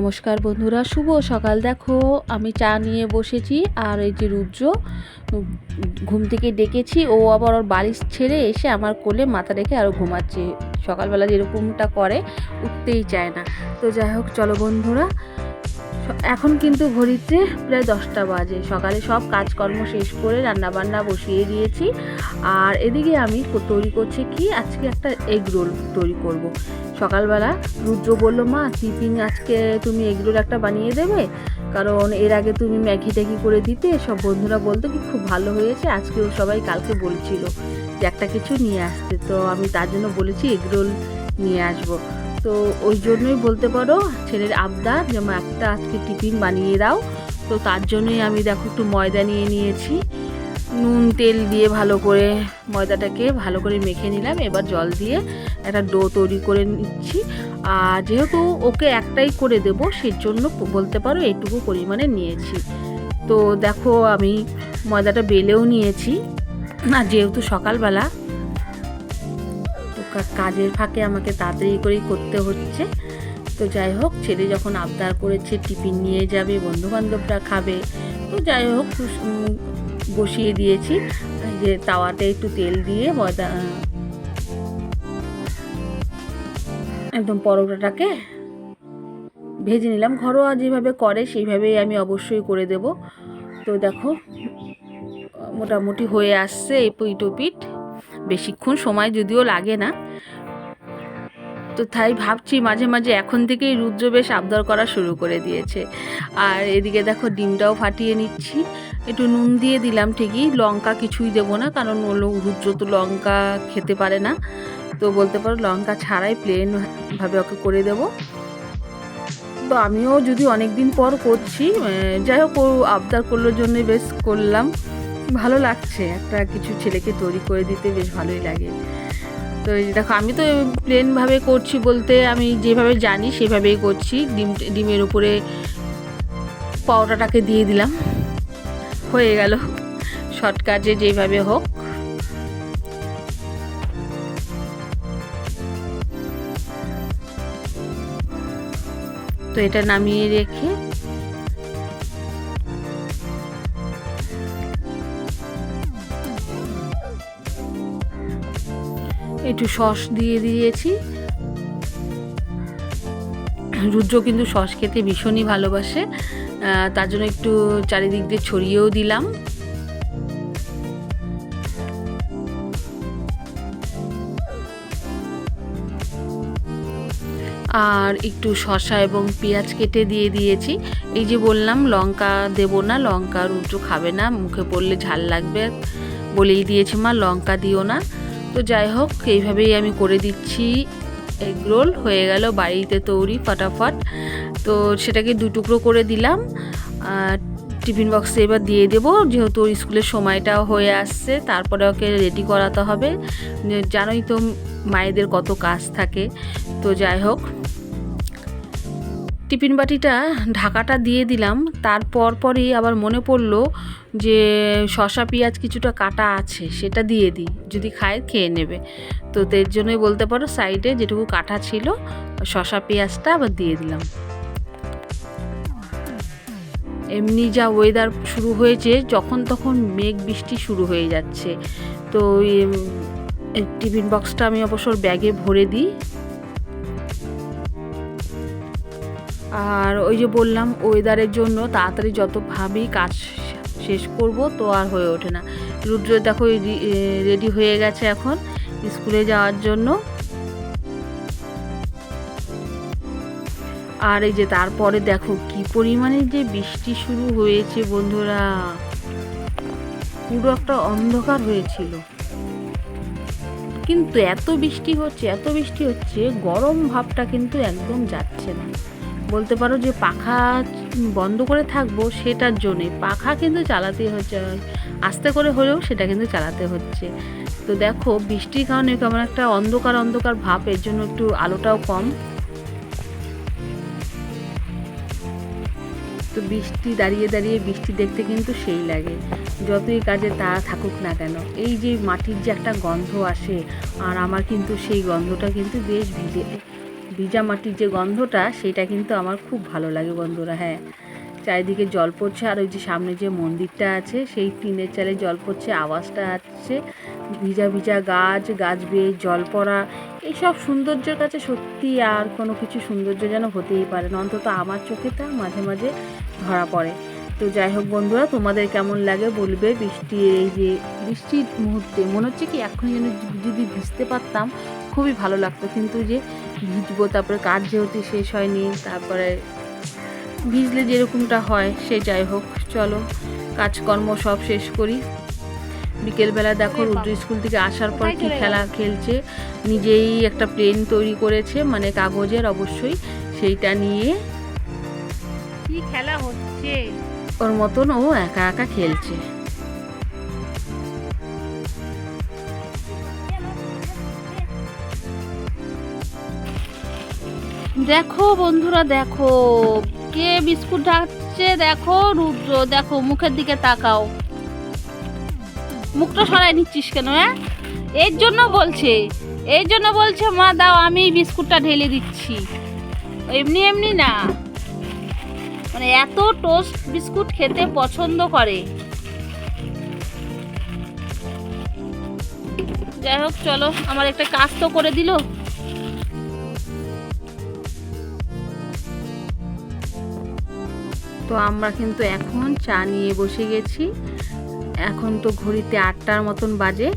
নমস্কার বন্ধুরা, শুভ সকাল। দেখো, আমি চা নিয়ে বসেছি, আর এই যে রুদ্র ঘুম থেকে ডেকেছি। ও আবার ওর বালিশ ছেড়ে এসে আমার কোলে মাথা রেখে আরও ঘুমাচ্ছে। সকালবেলা যেরকমটা করে, উঠতেই চায় না। তো যাই হোক, চলো বন্ধুরা এখন কিন্তু ঘড়িতে প্রায় দশটা বাজে। সকালে সব কাজকর্ম শেষ করে রান্নাবান্না বসিয়ে দিয়েছি। আর এদিকে আমি তৈরি করছি কি? আজকে একটা এগ রোল তৈরি করব। সকালবেলা রুদ্র বলল, মা টিফিন আজকে তুমি এগ রোল একটা বানিয়ে দেবে? কারণ এর আগে তুমি ম্যাগি ট্যাগি করে দিতে। সব বন্ধুরা বলতো কি, খুব ভালো হয়েছে। আজকেও সবাই কালকে বলছিল যে একটা কিছু নিয়ে আসতে। তো আমি তার জন্য বলেছি এগ রোল নিয়ে আসব। তো ওই জন্যই বলতে পারো, ছেলের আবদার যে মা একটা আজকে টিফিন বানিয়ে দাও। তো তার জন্যই আমি দেখো একটু ময়দা নিয়ে নিয়েছি। নুন, তেল দিয়ে ভালো করে ময়দাটাকে ভালো করে মেখে নিলাম। এবার জল দিয়ে একটা ডো তৈরি করে নিচ্ছি। আর যেহেতু ওকে একটাই করে দেবো, সেই জন্য বলতে পারো এইটুকু পরিমাণে নিয়েছি। তো দেখো আমি ময়দাটা বেলেও নিয়েছি। আর যেহেতু সকালবেলা কাজের ফাঁকে আমাকে তাড়াতাড়ি করেই করতে হচ্ছে। তো যাই হোক, ছেলে যখন আবদার করেছে, টিফিন নিয়ে যাবে, বন্ধুবান্ধবরা খাবে। তো যাই হোক বসিয়ে দিয়েছি। যে তাওয়াতে একটু তেল দিয়ে ময়দা একদম পরোটাটাকে ভেজে নিলাম। ঘরোয়া যেভাবে করে, সেইভাবেই আমি অবশ্যই করে দেব। তো দেখো, মোটামুটি হয়ে আসছে এই পিঠ বেশিক্ষণ সময় যদিও লাগে না। তো তাই ভাবছি মাঝে মাঝে এখন থেকেই রুদ্র বেশ আবদার করা শুরু করে দিয়েছে। আর এদিকে দেখো ডিমটাও ফাটিয়ে নিচ্ছি। একটু নুন দিয়ে দিলাম ঠিকই, লঙ্কা কিছুই দেবো না, কারণ ও রুদ্র তো লঙ্কা খেতে পারে না। তো বলতে পারো লঙ্কা ছাড়াই প্লেন ভাবে ওকে করে দেব। তো আমিও যদি অনেক দিন পর করছি যাই হোক আবদার করলোর জন্য বেশ করলাম। ভালো লাগছে। একটা কিছু ছেলেকে তৈরি করে দিতে বেশ ভালোই লাগে। তো দেখো, আমি তো প্লেনভাবে করছি বলতে আমি যেভাবে জানি সেভাবেই করছি। ডিম, ডিমের উপরে পাউডারটাকে দিয়ে দিলাম। হয়ে গেল। শর্টকাটে যেভাবে হোক। তো এটা নামিয়ে রেখে একটু সস দিয়ে দিয়েছি। রুদ্র কিন্তু সস খেতে ভীষণই ভালোবাসে। তার জন্য একটু চারিদিক দিয়ে ছড়িয়েও দিলাম। আর একটু শসা এবং পেঁয়াজ কেটে দিয়ে দিয়েছি। এই যে বললাম, লঙ্কা দেবো না, লঙ্কা রুদ্র খাবে না, মুখে পড়লে ঝাল লাগবে বলেই দিয়েছি মা, লঙ্কা দিও না। তো যাই হোক, এইভাবেই আমি করে দিচ্ছি। এগ রোল হয়ে গেল বাড়িতে তৈরি ফটাফট। তো সেটাকে দু টুকরো করে দিলাম। টিফিন বক্সে এবার দিয়ে দেবো, যেহেতু স্কুলের সময়টাও হয়ে আসছে, তারপরে ওকে রেডি করাতে হবে। জানোই তো মায়েদের কত কাজ থাকে। তো যাই হোক, টিফিন বাটিটা ঢাকাটা দিয়ে দিলাম। তারপর পরই আবার মনে পড়ল যে শসা, পেঁয়াজ কিছুটা কাটা আছে, সেটা দিয়ে দিই। যদি খায়, খেয়ে নেবে। তো এর জন্যই বলতে পারো সাইডে যেটুকু কাটা ছিল, শসা, পেঁয়াজটা আবার দিয়ে দিলাম। এমনি যা ওয়েদার শুরু হয়েছে, যখন তখন মেঘ বৃষ্টি শুরু হয়ে যাচ্ছে। তো টিফিন বক্সটা আমি অবশ্য ওর ব্যাগে ভরে দিই। আর ওই যে বললাম ওয়েদারের জন্য তাড়াতাড়ি যত ভাবি, কাজ শেষ করব, তো আর হয়ে ওঠে না। রুদ্র দেখো রেডি হয়ে গেছে এখন স্কুলে যাওয়ার জন্য। আর এই যে তারপরে দেখো কি পরিমাণে যে বৃষ্টি শুরু হয়েছে বন্ধুরা। পুরো একটা অন্ধকার হয়েছিল। কিন্তু এত বৃষ্টি হচ্ছে, এত বৃষ্টি হচ্ছে, গরম ভাবটা কিন্তু একদম যাচ্ছে না। বলতে পারো যে পাখা বন্ধ করে থাকব সেটার জন্যে। পাখা কিন্তু চালাতে হচ্ছে, আস্তে করে হলেও সেটা কিন্তু চালাতে হচ্ছে। তো দেখো, বৃষ্টির কারণে কেমন একটা অন্ধকার অন্ধকার ভাব, এর জন্য একটু আলোটাও কম। তো বৃষ্টি দাঁড়িয়ে দাঁড়িয়ে বৃষ্টি দেখতে কিন্তু সেই লাগে। যতই কাজে তারা থাকুক না কেন। এই যে মাটির যে একটা গন্ধ আসে, আর আমার কিন্তু সেই গন্ধটা কিন্তু বেশ ভিজে। ভিজা মাটির যে গন্ধটা, সেটা কিন্তু আমার খুব ভালো লাগে বন্ধুরা হ্যাঁ। চারিদিকে জল পড়ছে, আর ওই যে সামনে যে মন্দিরটা আছে, সেই টিনের চালে জল পড়ছে, আওয়াজটা আসছে। ভিজা ভিজা গাছ গাছ বেয়ে জল পড়া, এইসব সৌন্দর্যের কাছে সত্যি আর কোনো কিছু সৌন্দর্য যেন হতেই পারে না, অন্তত আমার চোখে তা মাঝে মাঝে ধরা পড়ে। তো যাই হোক বন্ধুরা, তোমাদের কেমন লাগে বলবে, বৃষ্টি, এই যে বৃষ্টির মুহূর্তে, মনে হচ্ছে কি এখন যেন যদি ভিজতে পারতাম, খুবই ভালো লাগতো। কিন্তু যে ভিজবো তারপরে কাজ যেহেতু শেষ হয়নি তারপরে ভিজলে যেরকমটা হয় সে যাই হোক চলো কাজকর্ম সব শেষ করি। বিকেলবেলা দেখো রুদ্র স্কুল থেকে আসার পর কি খেলা খেলছে নিজেই একটা প্লেন তৈরি করেছে মানে কাগজের অবশ্যই সেইটা নিয়ে কি খেলা হচ্ছে? ওর মতন ও একা একা খেলছে। দেখো বন্ধুরা, দেখো। কে বিস্কুট ঢাকছে? দেখো রুদ্র, দেখো মুখের দিকে তাকাও। মুখটা সরাই নিচ্ছিস কেন হ্যাঁ? এর জন্য বলছে এই জন্য বলছে, মা, দাও, আমি বিস্কুটটা ঢেলে দিচ্ছি। এমনি এমনি না। মানে এত টোস্ট বিস্কুট খেতে পছন্দ করে। যাই হোক, চলো, আমার একটা কাজ তো করে দিল। তো আমরা কিন্তু এখন চা নিয়ে বসে গেছি। এখন তো ঘড়িতে আটটার মতন বাজে।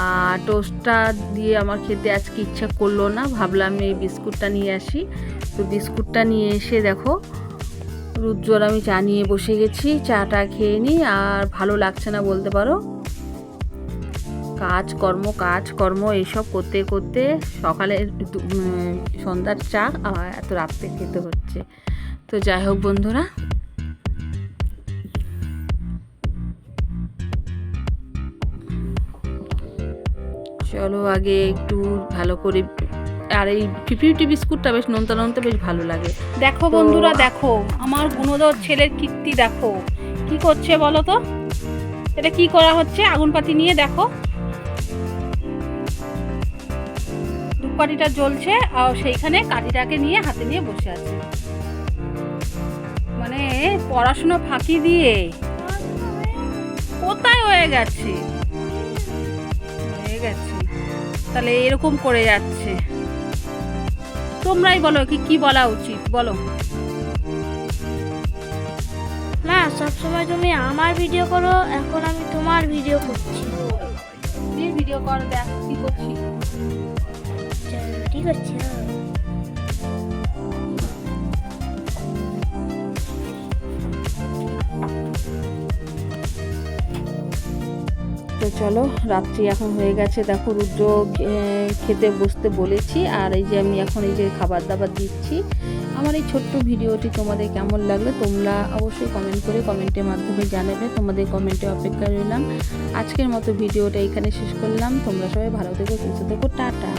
আর টোস্টটা দিয়ে আমার খেতে আজকে ইচ্ছা করল না। ভাবলাম এই বিস্কুটটা নিয়ে আসি। তো বিস্কুটটা নিয়ে এসে দেখো, রুদ্রর আমি চা নিয়ে বসে গেছি। চাটা খেয়ে নিই আর ভালো লাগছে না বলতে পারো। কাজ কর্ম কাজ কর্ম, এইসব করতে করতে সকালে সন্ধ্যার চা এত রাত্রে খেতে হচ্ছে। তো যাই হোক বন্ধুরা চলো আগে একটু ভালো করে আর এই ফিফটি বিস্কুটটা বেশ নোনতা নোনতা বেশ ভালো লাগে। দেখো বন্ধুরা দেখো আমার গুণধর ছেলের কীর্তি দেখো। কি করছে বলো তো? এটা কি করা হচ্ছে? আগুন পাতি নিয়ে দেখো। ধূপকাঠিটা জ্বলছে আর সেইখানে কাঠিটাকে নিয়ে হাতে নিয়ে বসে আছে। মানে পড়াশুনো ফাঁকি দিয়ে। কোথায় হয়ে গেছে? হয়ে গেছে। তাহলে এরকম করে যাচ্ছে। তোমরাই বলো কি কি বলা উচিত বলো। না সবসময় তুমি আমার ভিডিও করো এখন আমি তোমার ভিডিও করছি। ভিডিও কর দেখ কি করছি। ঠিক আছে। চলো, রাত্রি এখন হয়ে গেছে। দেখো রুদ্র খেতে বসতে বলেছি, আর এই যে আমি এখন এই যে খাবার দাবার দিচ্ছি। আমার এই ছোট্ট ভিডিওটি তোমাদের কেমন লাগল তোমরা অবশ্যই কমেন্ট করে কমেন্টের মাধ্যমে জানাবে। তোমাদের কমেন্টে অপেক্ষা রইলাম। আজকের মতো ভিডিওটা এখানে শেষ করলাম। তোমরা সবাই ভালো থেকো, সুস্থ থেকো, টাটা।